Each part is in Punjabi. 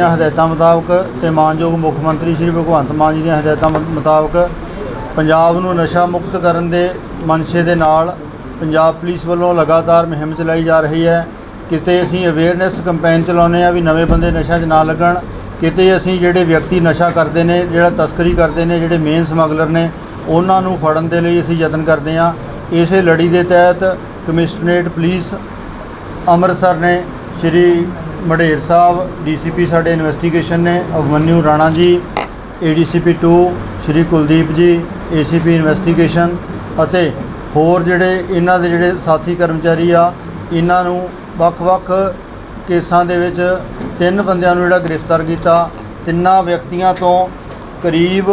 ਦੀਆਂ ਹਦਾਇਤਾਂ ਮੁਤਾਬਕ ਤੇ ਮਾਨਯੋਗ ਮੁੱਖ ਮੰਤਰੀ ਸ਼੍ਰੀ ਭਗਵੰਤ ਮਾਨ ਜੀ ਦੀਆਂ ਹਦਾਇਤਾਂ ਮੁਤਾਬਕ ਪੰਜਾਬ ਨੂੰ ਨਸ਼ਾ ਮੁਕਤ ਕਰਨ ਦੇ ਮਨਸ਼ੇ ਦੇ ਨਾਲ ਪੰਜਾਬ ਪੁਲਿਸ ਵੱਲੋਂ ਲਗਾਤਾਰ ਮੁਹਿੰਮ ਚਲਾਈ ਜਾ ਰਹੀ ਹੈ। ਕਿਤੇ ਅਸੀਂ ਅਵੇਅਰਨੈਸ ਕੈਂਪੇਨ ਚਲਾਉਂਦੇ ਆ ਵੀ ਨਵੇਂ ਬੰਦੇ ਨਸ਼ਾ 'ਚ ਨਾ ਲੱਗਣ, ਕਿਤੇ ਅਸੀਂ ਜਿਹੜੇ ਵਿਅਕਤੀ ਨਸ਼ਾ ਕਰਦੇ ਨੇ, ਜਿਹੜਾ ਤਸਕਰੀ ਕਰਦੇ ਨੇ, ਜਿਹੜੇ ਮੇਨ ਸਮਗਲਰ ਨੇ, ਉਹਨਾਂ ਨੂੰ ਫੜਨ ਦੇ ਲਈ ਅਸੀਂ ਯਤਨ ਕਰਦੇ ਹਾਂ। ਇਸੇ ਲੜੀ ਦੇ ਤਹਿਤ ਕਮਿਸ਼ਨਰੇਟ ਪੁਲਿਸ ਅੰਮ੍ਰਿਤਸਰ ਨੇ ਸ਼੍ਰੀ ਮੜੇਰ ਸਾਹਿਬ ਡੀਸੀਪੀ ਸਾਡੇ ਇਨਵੈਸਟੀਗੇਸ਼ਨ ਨੇ ਅਭਮਨਿਊ ਰਾਣਾ ਜੀ ਏਡੀਸੀਪੀ 2 ਸ਼੍ਰੀ ਕੁਲਦੀਪ ਜੀ ਏਸੀਪੀ ਇਨਵੈਸਟੀਗੇਸ਼ਨ ਅਤੇ ਹੋਰ ਜਿਹੜੇ ਇਹਨਾਂ ਦੇ ਜਿਹੜੇ ਸਾਥੀ ਕਰਮਚਾਰੀ ਆ, ਇਹਨਾਂ ਨੂੰ ਵੱਖ-ਵੱਖ ਕੇਸਾਂ ਦੇ ਵਿੱਚ ਤਿੰਨ ਬੰਦਿਆਂ ਨੂੰ ਜਿਹੜਾ ਗ੍ਰਿਫਤਾਰ ਕੀਤਾ, ਤਿੰਨਾਂ ਵਿਅਕਤੀਆਂ ਤੋਂ ਕਰੀਬ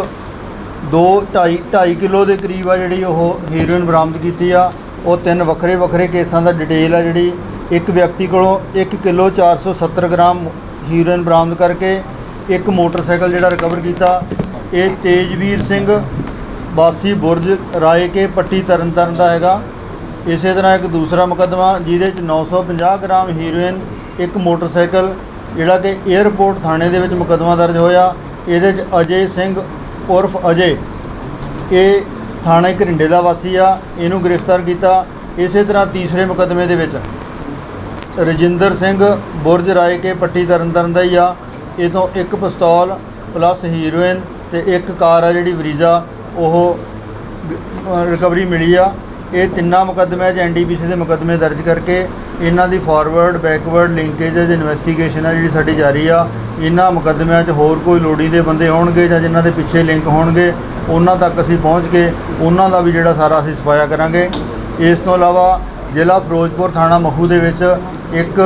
2 2.5 2.5 ਕਿਲੋ ਦੇ ਕਰੀਬ ਆ ਜਿਹੜੀ ਉਹ ਹੀਰੋਇਨ ਬਰਾਮਦ ਕੀਤੀ ਆ, ਉਹ ਤਿੰਨ ਵੱਖਰੇ ਵੱਖਰੇ ਕੇਸਾਂ ਦਾ ਡਿਟੇਲ ਆ ਜਿਹੜੀ ਇੱਕ ਵਿਅਕਤੀ ਕੋਲੋਂ 1 ਕਿਲੋ 470 ਗ੍ਰਾਮ ਹੀਰੋਇਨ ਬਰਾਮਦ ਕਰਕੇ ਇੱਕ ਮੋਟਰਸਾਈਕਲ ਜਿਹੜਾ ਰਿਕਵਰ ਕੀਤਾ। ਇਹ ਤੇਜਵੀਰ ਸਿੰਘ ਵਾਸੀ ਬੁਰਜ ਰਾਏ ਕੇ ਪੱਟੀ ਤਰਨਤਾਰਨ ਦਾ ਹੈਗਾ। ਇਸੇ ਤਰ੍ਹਾਂ ਇੱਕ ਦੂਸਰਾ ਮੁਕੱਦਮਾ ਜਿਹਦੇ ਚ 950 ਗ੍ਰਾਮ ਹੀਰੋਇਨ, ਇੱਕ ਮੋਟਰਸਾਈਕਲ, ਜਿਹੜਾ ਕਿ 에ਅਰਪੋਰਟ ਥਾਣੇ ਦੇ ਵਿੱਚ ਮੁਕੱਦਮਾ ਦਰਜ ਹੋਇਆ। ਇਹਦੇ ਚ ਅਜੇ ਸਿੰਘ ਉਰਫ ਅਜੇ। ਇਹ ਥਾਣੇ ਘਰਿੰਡੇ ਦਾ ਵਾਸੀ ਆ। ਇਹਨੂੰ ਗ੍ਰਿਫਤਾਰ ਕੀਤਾ। ਇਸੇ ਤਰ੍ਹਾਂ ਤੀਸਰੇ ਮੁਕੱਦਮੇ ਦੇ ਵਿੱਚ ਰਜਿੰਦਰ ਸਿੰਘ ਬੁਰਜ ਰਾਏ ਕੇ ਪੱਟੀ ਤਰਨਤਾਰਨ ਦਾ ਹੀ ਆ। ਇਹ ਤੋਂ ਇੱਕ ਪਿਸਤੌਲ ਪਲੱਸ ਹੀਰੋਇਨ ਤੇ ਇੱਕ ਕਾਰ ਆ ਜਿਹੜੀ ਵਰੀਜ਼ਾ, ਉਹ ਰਿਕਵਰੀ ਮਿਲੀ ਆ। ਇਹ ਤਿੰਨਾਂ ਮੁਕੱਦਮਿਆਂ 'ਚ ਐਨਡੀਪੀਸੀ ਦੇ ਮੁਕੱਦਮੇ ਦਰਜ ਕਰਕੇ ਇਹਨਾਂ ਦੀ ਫਾਰਵਰਡ ਬੈਕਵਰਡ ਲਿੰਕੇजेस ਇਨਵੈਸਟੀਗੇਸ਼ਨ ਆ ਜਿਹੜੀ ਸਾਡੀ ਜਾਰੀ ਆ। ਇਹਨਾਂ ਮੁਕੱਦਮਿਆਂ 'ਚ ਹੋਰ ਕੋਈ ਲੋੜੀਂਦੇ ਬੰਦੇ ਹੋਣਗੇ ਜਾਂ ਜਿਨ੍ਹਾਂ ਦੇ ਪਿੱਛੇ ਲਿੰਕ ਹੋਣਗੇ, ਉਹਨਾਂ ਤੱਕ ਅਸੀਂ ਪਹੁੰਚ ਕੇ ਉਹਨਾਂ ਦਾ ਵੀ ਜਿਹੜਾ ਸਾਰਾ ਅਸੀਂ ਸਫਾਇਆ ਕਰਾਂਗੇ। ਇਸ ਤੋਂ ਇਲਾਵਾ ਜ਼ਿਲ੍ਹਾ ਫਿਰੋਜ਼ਪੁਰ ਥਾਣਾ ਮਖੂ ਦੇ ਵਿੱਚ ਇੱਕ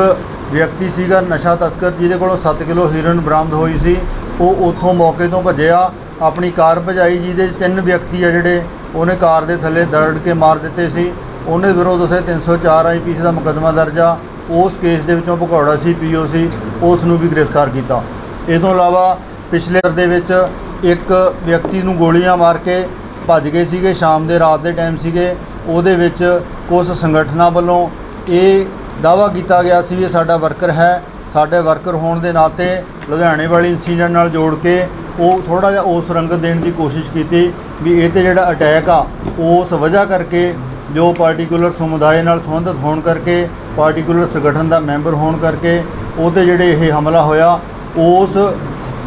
ਵਿਅਕਤੀ ਸੀਗਾ, ਨਸ਼ਾ ਤਸਕਰ, ਜਿਹਦੇ ਕੋਲੋਂ 7 ਕਿਲੋ ਹੀਰੋਇਨ ਬਰਾਮਦ ਹੋਈ ਸੀ। ਉਹ ਉੱਥੋਂ ਮੌਕੇ ਤੋਂ ਭੱਜਿਆ, ਆਪਣੀ ਕਾਰ ਭਜਾਈ, ਜਿਹਦੇ ਤਿੰਨ ਵਿਅਕਤੀ ਆ ਜਿਹੜੇ ਉਹਨੇ ਕਾਰ ਦੇ ਥੱਲੇ ਦਰੜ ਕੇ ਮਾਰ ਦਿੱਤੇ ਸੀ। ਉਹਨੇ ਵਿਰੋਧ ਉਸੇ 304 ਆਈਪੀਸੀ ਦਾ ਮੁਕੱਦਮਾ ਦਰਜ ਆ। ਉਸ ਕੇਸ ਦੇ ਵਿੱਚੋਂ ਭਗੌੜਾ ਸੀ, ਪੀਓ ਸੀ, ਉਸ ਨੂੰ ਵੀ ਗ੍ਰਿਫਤਾਰ ਕੀਤਾ। ਇਹ ਤੋਂ ਇਲਾਵਾ ਪਿਛਲੇ ਹਫ਼ਤੇ ਦੇ ਵਿੱਚ ਇੱਕ ਵਿਅਕਤੀ ਨੂੰ ਗੋਲੀਆਂ ਮਾਰ ਕੇ ਭੱਜ ਗਏ ਸੀਗੇ, ਸ਼ਾਮ ਦੇ ਰਾਤ ਦੇ ਟਾਈਮ ਸੀਗੇ। ਉਹਦੇ ਵਿੱਚ ਕੁਝ ਸੰਗਠਨਾਂ ਵੱਲੋਂ ਇਹ ਦਾਵਾ ਕੀਤਾ ਗਿਆ ਸੀ ਵੀ ਇਹ ਸਾਡਾ ਵਰਕਰ ਹੈ, ਸਾਡੇ ਵਰਕਰ ਹੋਣ ਦੇ ਨਾਤੇ ਲੁਧਿਆਣੇ ਵਾਲੀ ਇਨਸੀਡੈਂਟ ਨਾਲ ਜੋੜ ਕੇ ਉਹ ਥੋੜਾ ਜਿਹਾ ਉਸ ਰੰਗਤ ਦੇਣ ਦੀ ਕੋਸ਼ਿਸ਼ ਕੀਤੀ ਵੀ ਇਹ ਤੇ ਜਿਹੜਾ ਅਟੈਕ ਆ, ਉਸ ਵਜ੍ਹਾ ਕਰਕੇ ਜੋ ਪਾਰਟਿਕੂਲਰ ਸਮੁਦਾਇ ਨਾਲ ਸੰਬੰਧਿਤ ਹੋਣ ਕਰਕੇ ਪਾਰਟਿਕੂਲਰ ਸੰਗਠਨ ਦਾ ਮੈਂਬਰ ਹੋਣ ਕਰਕੇ ਉਹਤੇ ਜਿਹੜੇ ਇਹ ਹਮਲਾ ਹੋਇਆ, ਉਸ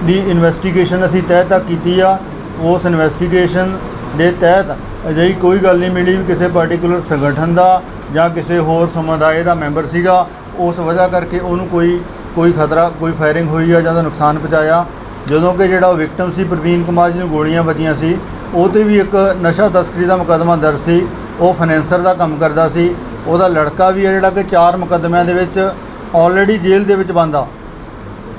ਦੀ ਇਨਵੈਸਟੀਗੇਸ਼ਨ ਅਸੀਂ ਤਹਿ ਤੱਕ ਕੀਤੀ ਆ। ਉਸ ਇਨਵੈਸਟੀਗੇਸ਼ਨ ਦੇ ਤਹਿਤ ਅਜਿਹੀ ਕੋਈ ਗੱਲ ਨਹੀਂ ਮਿਲੀ ਵੀ ਕਿਸੇ ਪਾਰਟਿਕੂਲਰ ਸੰਗਠਨ ਦਾ ਜਾਂ ਕਿਸੇ ਹੋਰ ਸਮੁਦਾਇ ਦਾ ਮੈਂਬਰ ਸੀਗਾ। ਉਸ ਵਜ੍ਹਾ ਕਰਕੇ ਉਹਨੂੰ ਕੋਈ ਕੋਈ ਖਤਰਾ, ਕੋਈ ਫਾਇਰਿੰਗ ਹੋਈ ਆ ਜਾਂ ਨੁਕਸਾਨ ਪਹੁੰਚਾਇਆ। ਜਦੋਂ ਕਿ ਜਿਹੜਾ ਉਹ ਵਿਕਟਮ ਸੀ, ਪ੍ਰਵੀਨ ਕੁਮਾਰ ਜੀ ਨੂੰ ਗੋਲੀਆਂ ਵੱਜੀਆਂ ਸੀ। ਉਹ 'ਤੇ ਵੀ ਇੱਕ ਨਸ਼ਾ ਤਸਕਰੀ ਦਾ ਮੁਕੱਦਮਾ ਦਰਜ ਸੀ। ਉਹ ਫਾਈਨੈਂਸਰ ਦਾ ਕੰਮ ਕਰਦਾ ਸੀ। ਉਹਦਾ ਲੜਕਾ ਵੀ ਹੈ ਜਿਹੜਾ ਕਿ ਚਾਰ ਮੁਕੱਦਮਿਆਂ ਦੇ ਵਿੱਚ ਆਲਰੇਡੀ ਜੇਲ੍ਹ ਦੇ ਵਿੱਚ ਬੰਦਾ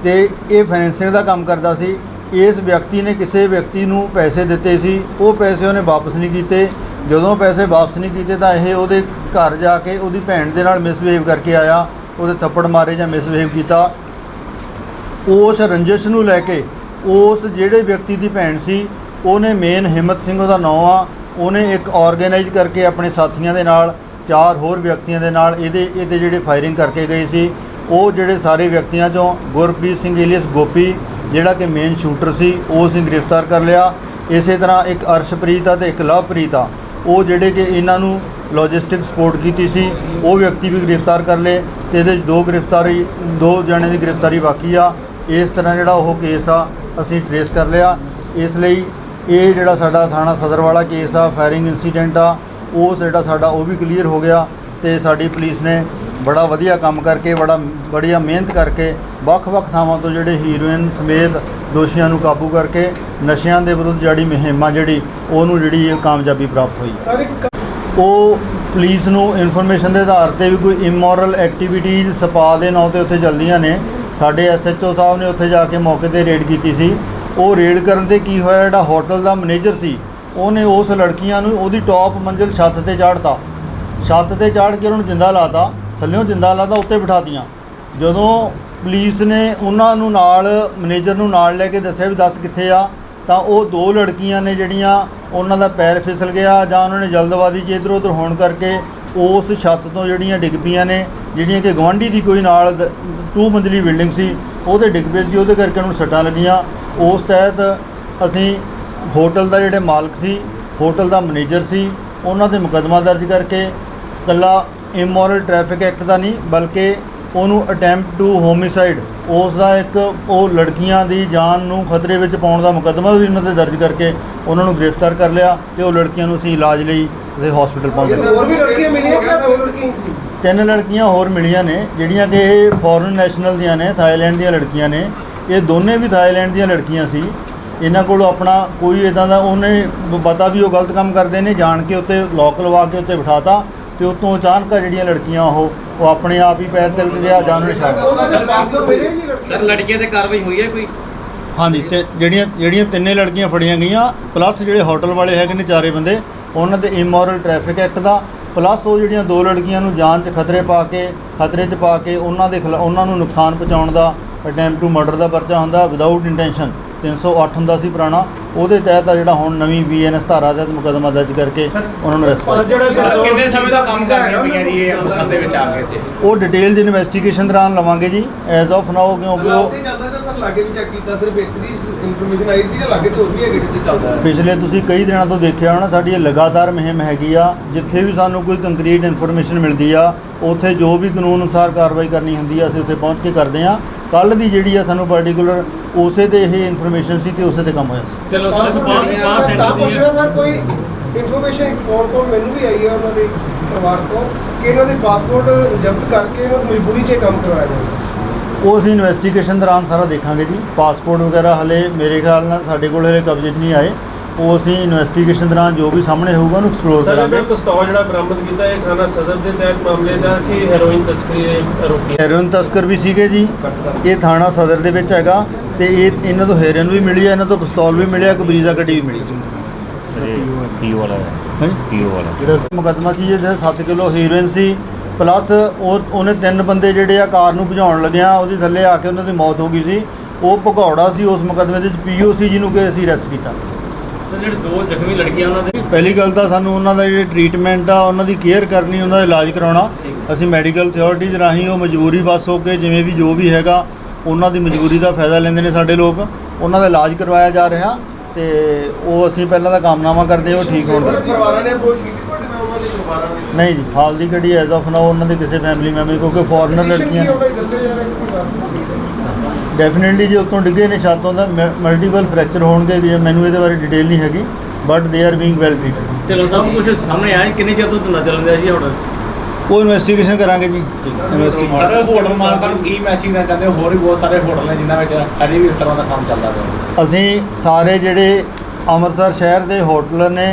ਤੇ ਇਹ ਫਾਈਨੈਂਸਿੰਗ ਦਾ ਕੰਮ ਕਰਦਾ ਸੀ। ਇਸ ਵਿਅਕਤੀ ਨੇ ਕਿਸੇ ਵਿਅਕਤੀ ਨੂੰ ਪੈਸੇ ਦਿੱਤੇ ਸੀ, ਉਹ ਪੈਸੇ ਉਹਨੇ ਵਾਪਸ ਨਹੀਂ ਕੀਤੇ। ਜਦੋਂ ਪੈਸੇ ਵਾਪਸ ਨਹੀਂ ਕੀਤੇ ਤਾਂ ਇਹ ਉਹਦੇ ਘਰ ਜਾ ਕੇ ਉਹਦੀ ਭੈਣ ਦੇ ਨਾਲ ਮਿਸਬਿਹੇਵ ਕਰਕੇ ਆਇਆ, ਉਹਦੇ ਥੱਪੜ ਮਾਰੇ ਜਾਂ ਮਿਸਬਿਹੇਵ ਕੀਤਾ। ਉਸ ਰੰਜਿਸ਼ ਨੂੰ ਲੈ ਕੇ ਉਸ ਜਿਹੜੇ ਵਿਅਕਤੀ ਦੀ ਭੈਣ ਸੀ, ਉਹਨੇ ਮੇਨ ਹਿੰਮਤ ਸਿੰਘ ਉਹਦਾ ਨਾਂ ਆ, ਉਹਨੇ ਇੱਕ ਆਰਗੇਨਾਈਜ਼ ਕਰਕੇ ਆਪਣੇ ਸਾਥੀਆਂ ਦੇ ਨਾਲ, ਚਾਰ ਹੋਰ ਵਿਅਕਤੀਆਂ ਦੇ ਨਾਲ ਇਹਦੇ ਇਹਦੇ ਜਿਹੜੇ ਫਾਇਰਿੰਗ ਕਰਕੇ ਗਏ ਸੀ। ਉਹ ਜਿਹੜੇ ਸਾਰੇ ਵਿਅਕਤੀਆਂ ਚੋਂ ਗੁਰਪ੍ਰੀਤ ਸਿੰਘ, ਏਲੀਅਸ ਗੋਪੀ ਜਿਹੜਾ ਕਿ ਮੇਨ ਸ਼ੂਟਰ ਸੀ, ਉਹ ਅਸੀਂ ਗ੍ਰਿਫਤਾਰ ਕਰ ਲਿਆ। ਇਸੇ ਤਰ੍ਹਾਂ ਇੱਕ ਅਰਸ਼ਪ੍ਰੀਤ ਆ ਤੇ ਇੱਕ ਲਵਪ੍ਰੀਤ ਆ। ਉਹ ਜਿਹੜੇ ਕਿ ਇਹਨਾਂ ਨੂੰ ਲੌਜਿਸਟਿਕ ਸਪੋਰਟ ਕੀਤੀ ਸੀ, ਉਹ ਵਿਅਕਤੀ ਵੀ ਗ੍ਰਿਫਤਾਰ ਕਰ ਲਏ ਤੇ ਇਹਦੇ 'ਚ ਦੋ ਗ੍ਰਿਫਤਾਰੀ, ਦੋ ਜਣੇ ਦੀ ਗ੍ਰਿਫਤਾਰੀ ਬਾਕੀ ਆ। ਇਸ ਤਰ੍ਹਾਂ ਜਿਹੜਾ ਉਹ ਕੇਸ ਆ, ਅਸੀਂ ਟਰੇਸ ਕਰ ਲਿਆ। ਇਸ ਲਈ ਇਹ ਜਿਹੜਾ ਸਾਡਾ ਥਾਣਾ ਸਦਰ ਵਾਲਾ ਕੇਸ ਆ ਫਾਇਰਿੰਗ ਇਨਸੀਡੈਂਟ ਆ, ਉਹ ਜਿਹੜਾ ਸਾਡਾ ਉਹ ਵੀ ਕਲੀਅਰ ਹੋ ਗਿਆ ਤੇ ਸਾਡੀ ਪੁਲਿਸ ਨੇ ਬੜਾ ਵਧੀਆ ਕੰਮ ਕਰਕੇ ਬੜਾ ਬੜੀਆ ਮਿਹਨਤ ਕਰਕੇ ਵੱਖ-ਵੱਖ ਥਾਵਾਂ ਤੋਂ ਜਿਹੜੇ ਹੀਰੋਇਨ ਸਮੇਤ ਦੋਸ਼ੀਆਂ ਨੂੰ ਕਾਬੂ ਕਰਕੇ ਨਸ਼ਿਆਂ ਦੇ ਵਿਰੁੱਧ ਜਿਹੜੀ ਮੁਹਿੰਮ ਆ ਜਿਹੜੀ ਉਹਨੂੰ ਜਿਹੜੀ ਇਹ ਕਾਮਯਾਬੀ ਪ੍ਰਾਪਤ ਹੋਈ ਉਹ ਪੁਲਿਸ ਨੂੰ ਇਨਫੋਰਮੇਸ਼ਨ ਦੇ ਆਧਾਰ ਤੇ ਵੀ ਕੋਈ ਇਮੋਰਲ ਐਕਟੀਵਿਟੀਜ਼ ਸਪਾ ਦੇ ਨਾਂ ਤੇ ਉੱਥੇ ਚੱਲਦੀਆਂ ਨੇ। ਸਾਡੇ ਐਸਐਚਓ ਸਾਹਿਬ ਨੇ ਉੱਥੇ ਜਾ ਕੇ ਮੌਕੇ ਤੇ ਰੇਡ ਕੀਤੀ ਸੀ। ਉਹ ਰੇਡ ਕਰਨ ਤੇ ਕੀ ਹੋਇਆ ਜਿਹੜਾ ਹੋਟਲ ਦਾ ਮੈਨੇਜਰ ਸੀ ਉਹਨੇ ਉਸ ਲੜਕੀਆਂ ਨੂੰ ਉਹਦੀ ਟੌਪ ਮੰਜ਼ਿਲ ਛੱਤ ਤੇ ਚਾੜਤਾ। ਛੱਤ ਤੇ ਚਾੜ ਕੇ ਉਹਨਾਂ ਨੂੰ ਜਿੰਦਾ ਲਾਤਾ। ਥੱਲਿਓਂ ਜਿੰਦਾ ਲਾਤਾ ਉੱਤੇ ਬਿਠਾਤੀਆਂ ਜਦੋਂ ਪੁਲਿਸ ਨੇ ਉਹਨਾਂ ਨੂੰ ਨਾਲ, ਮੈਨੇਜਰ ਨੂੰ ਨਾਲ ਲੈ ਕੇ ਦੱਸਿਆ ਵੀ ਦੱਸ ਕਿੱਥੇ ਆ, ਤਾਂ ਉਹ ਦੋ ਲੜਕੀਆਂ ਨੇ ਜਿਹੜੀਆਂ ਉਹਨਾਂ ਦਾ ਪੈਰ ਫਿਸਲ ਗਿਆ ਜਾਂ ਉਹਨਾਂ ਨੇ ਜਲਦਬਾਜ਼ੀ 'ਚ ਇੱਧਰ ਉੱਧਰ ਹੋਣ ਕਰਕੇ ਉਸ ਛੱਤ ਤੋਂ ਜਿਹੜੀਆਂ ਡਿੱਗ ਪਈਆਂ ਨੇ, ਜਿਹੜੀਆਂ ਕਿ ਗਵਾਂਢੀ ਦੀ ਕੋਈ ਨਾਲ ਦ- ਟੂ ਮੰਜ਼ਲੀ ਬਿਲਡਿੰਗ ਸੀ ਉਹਦੇ ਡਿੱਗ ਪਏ ਸੀ, ਉਹਦੇ ਕਰਕੇ ਉਹਨੂੰ ਸੱਟਾਂ ਲੱਗੀਆਂ। ਉਸ ਤਹਿਤ ਅਸੀਂ ਹੋਟਲ ਦਾ ਜਿਹੜੇ ਮਾਲਕ ਸੀ, ਹੋਟਲ ਦਾ ਮੈਨੇਜਰ ਸੀ, ਉਹਨਾਂ ਤੇ ਮੁਕੱਦਮਾ ਦਰਜ ਕਰਕੇ ਕੱਲਾ ਇਮੋਰਲ ਟ੍ਰੈਫਿਕ ਐਕਟ ਦਾ ਨਹੀਂ ਬਲਕਿ ਉਹਨੂੰ ਅਟੈਂਪਟ ਟੂ ਹੋਮਿਸਾਈਡ ਉਸ ਦਾ ਇੱਕ ਉਹ ਲੜਕੀਆਂ ਦੀ ਜਾਨ ਨੂੰ ਖਤਰੇ ਵਿੱਚ ਪਾਉਣ ਦਾ ਮੁਕੱਦਮਾ ਵੀ ਉਹਨਾਂ ਤੇ ਦਰਜ ਕਰਕੇ ਉਹਨਾਂ ਨੂੰ ਗ੍ਰਿਫਤਾਰ ਕਰ ਲਿਆ ਤੇ ਉਹ ਲੜਕੀਆਂ ਨੂੰ ਅਸੀਂ ਇਲਾਜ ਲਈ ਹਸਪੀਟਲ ਦੋ ਲੜਕੀਆਂ ਹੀ ਸੀ। ਤਿੰਨ ਲੜਕੀਆਂ ਹੋਰ ਮਿਲੀਆਂ ਨੇ ਜਿਹੜੀਆਂ ਕਿ ਇਹ ਫੋਰਨ ਨੈਸ਼ਨਲ ਦੀਆਂ ਨੇ ਥਾਈਲੈਂਡ ਦੀਆਂ ਲੜਕੀਆਂ ਨੇ। ਇਹ ਦੋਨੇ ਵੀ ਥਾਈਲੈਂਡ ਦੀਆਂ ਲੜਕੀਆਂ ਸੀ। ਇਹਨਾਂ ਕੋਲ ਆਪਣਾ ਕੋਈ ਇਦਾਂ ਦਾ ਉਹਨੇ ਪਤਾ ਵੀ ਉਹ ਗਲਤ ਕੰਮ ਕਰਦੇ ਨੇ ਜਾਣ ਕੇ ਉੱਤੇ ਲੋਕ ਲਵਾ ਕੇ ਉੱਤੇ ਬਿਠਾਤਾ। ਤੇ ਉਤੋਂ ਅਚਾਨਕ ਜਿਹੜੀਆਂ ਲੜਕੀਆਂ ਉਹ ਉਹ ਆਪਣੇ ਆਪ ਹੀ ਪੈਰ ਤਿਲਕ ਗਿਆ ਜਾਂ ਉਹਨੇ ਛੱਡ ਦਿੱਤਾ। ਉਹਨਾਂ ਦੇ ਪਾਸਪੋਰਟ ਮਿਲੇ ਜੀ ਲੜਕੀਆਂ ਸਰ ਲੜਕੀਆਂ ਤੇ ਕਾਰਵਾਈ ਹੋਈ ਹੈ ਕੋਈ ਹਾਂਜੀ ਤੇ ਜਿਹੜੀਆਂ ਜਿਹੜੀਆਂ ਤਿੰਨੇ ਲੜਕੀਆਂ ਫੜੀਆਂ ਗਈਆਂ ਪਲੱਸ ਜਿਹੜੇ ਹੋਟਲ ਵਾਲੇ ਹੈਗੇ ਨੇ ਚਾਰੇ ਬੰਦੇ ਉਹਨਾਂ ਤੇ ਇਮੋਰਲ ਟ੍ਰੈਫਿਕ ਐਕਟ ਦਾ ਪਲੱਸ ਉਹ ਜਿਹੜੀਆਂ ਦੋ ਲੜਕੀਆਂ ਨੂੰ ਜਾਨ 'ਚ ਖਤਰੇ ਪਾ ਕੇ ਖਤਰੇ 'ਚ ਪਾ ਕੇ ਉਹਨਾਂ ਦੇ ਉਹਨਾਂ ਨੂੰ ਨੁਕਸਾਨ ਪਹੁੰਚਾਉਣ ਦਾ ਅਟੈਂਪਟ ਟੂ ਮਰਡਰ ਦਾ ਪਰਚਾ ਹੁੰਦਾ ਵਿਦਆਊਟ ਇੰਟੈਂਸ਼ਨ 308 ਹੁੰਦਾ ਸੀ ਪੁਰਾਣਾ ਉਹਦੇ ਤਹਿਤ ਆ ਜਿਹੜਾ ਹੁਣ ਨਵੀਂ ਬੀਐਨਐਸ ਧਾਰਾ ਤਹਿਤ ਮੁਕੱਦਮਾ ਦਰਜ ਕਰਕੇ ਉਹਨਾਂ ਨੂੰ ਅਰੈਸਟ ਕੀਤਾ ਸਰ ਕਿੰਨੇ ਸਮੇਂ ਦਾ ਕੰਮ ਕਰਨੀਆਂ ਪਈਆਂ ਜੀ ਇਹ ਅੰਮ੍ਰਿਤਸਰ ਦੇ ਵਿੱਚ ਆ ਕੇ ਇੱਥੇ ਉਹ ਡਿਟੇਲ ਦੀ ਇਨਵੈਸਟੀਗੇਸ਼ਨ ਦੌਰਾਨ ਲਵਾਂਗੇ ਜੀ ਐਜ਼ ਆਫ ਨਾਓ ਕਿਉਂਕਿ ਉਹ ਤੇ ਤਾਂ ਲਾਗੇ ਵੀ ਚੈੱਕ ਕੀਤਾ ਸਿਰਫ ਇੱਕ ਦੀ ਇਨਫੋਰਮੇਸ਼ਨ ਆਈ ਸੀ ਜਾਂ ਲਾਗੇ ਤੇ ਹੋਰ ਵੀ ਹੈਗੇ ਜਿੱਥੇ ਚੱਲਦਾ ਹੈ? ਪਿਛਲੇ ਤੁਸੀਂ ਕਈ ਦਿਨਾਂ ਤੋਂ ਦੇਖਿਆ ਹੋਣਾ ਸਾਡੀ ਇਹ ਲਗਾਤਾਰ ਮੁਹਿੰਮ ਹੈਗੀ ਆ ਜਿੱਥੇ ਵੀ ਸਾਨੂੰ ਕੋਈ ਕੰਕਰੀਟ ਇਨਫੋਰਮੇਸ਼ਨ ਮਿਲਦੀ ਆ ਉੱਥੇ ਜੋ ਵੀ ਕਾਨੂੰਨ ਅਨੁਸਾਰ ਕਾਰਵਾਈ ਕਰਨੀ ਹੁੰਦੀ ਆ ਅਸੀਂ ਉੱਥੇ ਪਹੁੰਚ ਕੇ ਕਰਦੇ ਆ ਕੱਲ ਦੀ ਜਿਹੜੀ ਆ ਸਾਨੂੰ ਪਾਰਟਿਕੂਲਰ ਉਸੇ ਤੇ ਇਹ ਇਨਫੋਰਮੇਸ਼ਨ ਸੀ ਤੇ ਉਸੇ ਤੇ ਕੰਮ ਹੋਇਆ ਸੀ। ਚਲੋ ਸਰ ਸਪਾਸ ਸਪਾਸ ਸੈਂਟਰ ਦੀ ਪੁੱਛਣਾ ਸਰ ਕੋਈ ਇਨਫੋਰਮੇਸ਼ਨ ਫੋਨ ਕਾਲ ਮੈਨੂੰ ਵੀ ਆਈ ਹੈ ਉਹਨਾਂ ਦੇ ਪਰਿਵਾਰ ਤੋਂ ਕਿ ਇਹਨਾਂ ਦੇ ਪਾਸਪੋਰਟ ਜ਼ਬਤ ਕਰਕੇ ਇਹਨਾਂ ਨੂੰ ਮਜਬੂਰੀ 'ਚ ਕੰਮ ਕਰਵਾਇਆ ਜਾਂਦਾ ਉਹ ਅਸੀਂ ਇਨਵੈਸਟੀਗੇਸ਼ਨ ਦੌਰਾਨ ਸਾਰਾ ਦੇਖਾਂਗੇ ਜੀ। ਪਾਸਪੋਰਟ ਵਗੈਰਾ ਹਲੇ ਮੇਰੇ ਖਿਆਲ ਨਾਲ ਸਾਡੇ ਕੋਲ ਹਲੇ ਕਬਜ਼ੇ 'ਚ ਨਹੀਂ ਆਏ। ਉਹ ਅਸੀਂ ਇਨਵੈਸਟੀਗੇਸ਼ਨ ਦੌਰਾਨ ਜੋ ਵੀ ਸਾਹਮਣੇ ਹੋਊਗਾ ਉਹਨੂੰ ਐਕਸਪਲੋਰ ਸਰ ਕਰਾਂਗੇ। ਇਹ ਪਿਸਤੌਲ ਜਿਹੜਾ ਬਰਾਮਦ ਕੀਤਾ ਇਹ ਥਾਣਾ ਸਦਰ ਦੇ ਤਹਿਤ ਮਾਮਲੇ ਦਾ ਕਿ ਹੈਰੋਇਨ ਤਸਕਰੀ ਦੇ ਆਰੋਪੀ ਹੈਰੋਇਨ ਤਸਕਰ ਵੀ ਸੀਗੇ ਜੀ। ਇਹ ਥਾਣਾ ਸਦਰ ਦੇ ਵਿੱਚ ਹੈਗਾ ਤੇ ਇਹ ਇਹਨਾਂ ਤੋਂ ਹੈਰੋਇਨ ਵੀ ਮਿਲੀ ਹੈ ਇਹਨਾਂ ਤੋਂ ਪਿਸਤੌਲ ਵੀ ਮਿਲਿਆ ਇੱਕ ਬਰੀਜ਼ਾ ਗੱਡੀ ਵੀ ਮਿਲੀ ਪੀਓ ਵਾਲਾ ਹਾਂਜੀ ਪੀਓ ਵਾਲਾ। ਜਿਹੜਾ ਮੁਕੱਦਮਾ ਸੀ ਜਿਹਦੇ 7 ਕਿਲੋ ਹੀਰੋਇਨ ਸੀ ਪਲੱਸ ਉਹ ਉਹਨੇ ਤਿੰਨ ਬੰਦੇ ਜਿਹੜੇ ਆ ਕਾਰ ਨੂੰ ਭਜਾਉਣ ਲੱਗਿਆ ਉਹਦੇ ਥੱਲੇ ਆ ਕੇ ਉਹਨਾਂ ਦੀ ਮੌਤ ਹੋ ਗਈ ਸੀ। ਉਹ ਭਗੌੜਾ ਸੀ ਉਸ ਮੁਕੱਦਮੇ ਦੇ ਵਿੱਚ ਪੀਓ ਸੀ ਜਿਹਨੂੰ ਕਿ ਅਸੀਂ ਅਰੈਸਟ ਕੀਤਾ। ਸਰ ਜਿਹੜੇ ਦੋ ਜ਼ਖਮੀ ਲੜਕੀਆਂ ਉਹਨਾਂ ਦੇ ਪਹਿਲੀ ਗੱਲ ਤਾਂ ਸਾਨੂੰ ਉਹਨਾਂ ਦਾ ਜਿਹੜੇ ਟ੍ਰੀਟਮੈਂਟ ਆ ਉਹਨਾਂ ਦੀ ਕੇਅਰ ਕਰਨੀ ਉਹਨਾਂ ਦਾ ਇਲਾਜ ਕਰਾਉਣਾ। ਅਸੀਂ ਮੈਡੀਕਲ ਅਥਾਰਟੀਜ਼ ਰਾਹੀਂ ਉਹ ਮਜਬੂਰੀ ਬਸ ਹੋ ਕੇ ਜਿਵੇਂ ਵੀ ਜੋ ਵੀ ਹੈਗਾ ਉਹਨਾਂ ਦੀ ਮਜਬੂਰੀ ਦਾ ਫਾਇਦਾ ਲੈਂਦੇ ਨੇ ਸਾਡੇ ਲੋਕ। ਉਹਨਾਂ ਦਾ ਇਲਾਜ ਕਰਵਾਇਆ ਜਾ ਰਿਹਾ ਤੇ ਉਹ ਅਸੀਂ ਪਹਿਲਾਂ ਤਾਂ ਕਾਮਨਾਮਾ ਕਰਦੇ ਹਾਂ ਉਹ ਠੀਕ ਹੋਣ ਦਾ। ਪਰਿਵਾਰਾਂ ਨੇ ਅਪਰੋਚ ਕੀਤੀ ਤੁਹਾਡੇ ਨਾਲ ਉਹਨਾਂ ਦੇ ਪਰਿਵਾਰਾਂ ਨੇ? ਨਹੀਂ ਜੀ ਹਾਲ ਦੀ ਘੜੀ ਐਜ਼ ਆਫ ਨਾਓ ਉਹਨਾਂ ਦੇ ਕਿਸੇ ਫੈਮਿਲੀ ਮੈਂਬਰ ਕਿਉਂਕਿ ਫੋਰਨਰ ਲੜਕੀਆਂ ਡੈਫੀਨਿਟਲੀ ਜੇ ਉੱਤੋਂ ਡਿੱਗੇ ਨੇ ਛੱਤੋਂ ਦਾ ਮਲਟੀਪਲ ਫ੍ਰੈਕਚਰ ਹੋਣਗੇ ਜੇ ਮੈਨੂੰ ਇਹਦੇ ਬਾਰੇ ਡਿਟੇਲ ਨਹੀਂ ਹੈਗੀ but they are being well treated ਚਲੋ ਸਭ ਕੁਝ ਸਾਹਮਣੇ ਆਇਆ ਕਿੰਨੇ ਚਿਰ ਤੋਂ ਧੰਦਾ ਚੱਲਣ ਦਿਆ ਸੀ ਹੋਟਲ ਉਹ ਇਨਵੈਸਟੀਗੇਸ਼ਨ ਕਰਾਂਗੇ ਜੀ। ਇਨਵੈਸਟੀਗੇਸ਼ਨ ਸਰ ਹੋਟਲ ਮਾਲਕਾਂ ਨੂੰ ਕੀ ਮੈਸੇਜ ਦੇਣਾ ਚਾਹੁੰਦੇ ਹੋ? ਹੋਰ ਵੀ ਬਹੁਤ ਸਾਰੇ ਹੋਟਲ ਨੇ ਜਿਨ੍ਹਾਂ ਵਿੱਚ ਅਜੇ ਵੀ ਇਸ ਤਰ੍ਹਾਂ ਦਾ ਕੰਮ ਚੱਲਦਾ ਪਿਆ। ਅਸੀਂ ਸਾਰੇ ਜਿਹੜੇ ਅੰਮ੍ਰਿਤਸਰ ਸ਼ਹਿਰ ਦੇ ਹੋਟਲ ਨੇ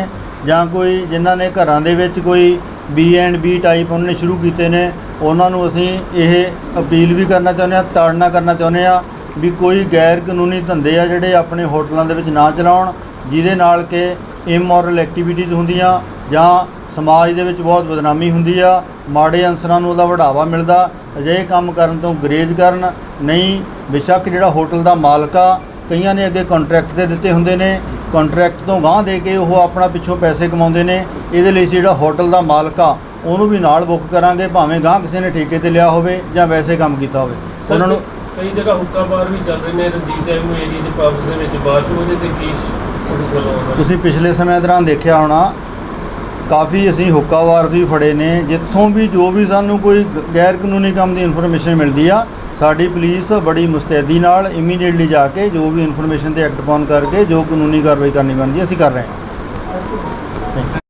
ਜਾਂ ਕੋਈ ਜਿਨ੍ਹਾਂ ਨੇ ਘਰਾਂ ਦੇ ਵਿੱਚ ਕੋਈ ਬੀ ਐਂਡ ਬੀ ਟਾਈਪ ਉਹਨਾਂ ਨੇ ਸ਼ੁਰੂ ਕੀਤੇ ਨੇ ਉਹਨਾਂ ਨੂੰ ਅਸੀਂ ਇਹ ਅਪੀਲ ਵੀ ਕਰਨਾ ਚਾਹੁੰਦੇ ਆ ਤਾੜਨਾ ਕਰਨਾ ਚਾਹੁੰਦੇ ਆ ਵੀ ਕੋਈ ਗੈਰ ਕਾਨੂੰਨੀ ਧੰਦੇ ਆ ਜਿਹੜੇ ਆਪਣੇ ਹੋਟਲਾਂ ਦੇ ਵਿੱਚ ਨਾ ਚਲਾਉਣ ਜਿਹਦੇ ਨਾਲ ਕਿ ਇਮੋਰਲ ਐਕਟੀਵਿਟੀਜ਼ ਹੁੰਦੀਆਂ ਜਾਂ ਸਮਾਜ ਦੇ ਵਿੱਚ ਬਹੁਤ ਬਦਨਾਮੀ ਹੁੰਦੀ ਆ ਮਾੜੇ ਅਨਸਰਾਂ ਨੂੰ ਉਹਦਾ ਵਢਾਵਾ ਮਿਲਦਾ ਅਜਿਹੇ ਕੰਮ ਕਰਨ ਤੋਂ ਗਰੇਜ਼ ਕਰਨ ਨਹੀਂ ਬੇਸ਼ੱਕ ਜਿਹੜਾ ਹੋਟਲ ਦਾ ਮਾਲਕ ਆ ਕਈਆਂ ਨੇ ਅੱਗੇ ਕੰਟਰੈਕਟ ਤੇ ਦਿੱਤੇ ਹੁੰਦੇ ਨੇ ਕੰਟਰੈਕਟ ਤੋਂ ਗਾਂਹ ਦੇ ਕੇ ਉਹ ਆਪਣਾ ਪਿੱਛੋਂ ਪੈਸੇ ਕਮਾਉਂਦੇ ਨੇ ਇਹਦੇ ਲਈ ਜਿਹੜਾ ਹੋਟਲ ਦਾ ਮਾਲਕ ਆ ਉਹਨੂੰ ਵੀ ਨਾਲ ਬੁੱਕ ਕਰਾਂਗੇ ਭਾਵੇਂ ਗਾਂਹ ਕਿਸੇ ਨੇ ਠੇਕੇ ਤੇ ਲਿਆ ਹੋਵੇ ਜਾਂ ਵੈਸੇ ਕੰਮ ਕੀਤਾ ਹੋਵੇ। ਉਹਨਾਂ ਨੂੰ ਕਈ ਜਗ੍ਹਾ ਹੁੱਕਾ ਬਾਰ ਵੀ ਚੱਲ ਰਹੇ ਨੇ ਰਣਜੀਤ ਐਵਨਿਊ ਏਰੀਆ ਦੇ ਪਬਸ ਦੇ ਵਿੱਚ। ਬਾਅਦ ਚ ਉਹਦੇ ਤੇ ਕੀ ਪੁਲਿਸ ਵੱਲੋਂ ਆਉਂਦਾ ਤੁਸੀਂ ਪਿਛਲੇ ਸਮੇਂ ਦੌਰਾਨ ਦੇਖਿਆ ਹੋਣਾ, ਕਾਫੀ ਅਸੀਂ ਹੁੱਕਾਵਾਰ ਵੀ ਫੜੇ ਨੇ। ਜਿੱਥੋਂ ਵੀ ਜੋ ਵੀ ਸਾਨੂੰ ਕੋਈ ਗੈਰ ਕਾਨੂੰਨੀ ਕੰਮ ਦੀ ਇਨਫੋਰਮੇਸ਼ਨ ਮਿਲਦੀ ਆ, ਸਾਡੀ ਪੁਲਿਸ ਬੜੀ ਮੁਸਤੈਦੀ ਨਾਲ ਇਮੀਡੀਏਟਲੀ ਜਾ ਕੇ ਜੋ ਵੀ ਇਨਫੋਰਮੇਸ਼ਨ ਤੇ ਐਕਟ ਪਾਉਣ ਕਰਕੇ ਜੋ ਕਾਨੂੰਨੀ ਕਾਰਵਾਈ ਕਰਨੀ ਬਣਦੀ, ਅਸੀਂ ਕਰ ਰਹੇ ਹਾਂ।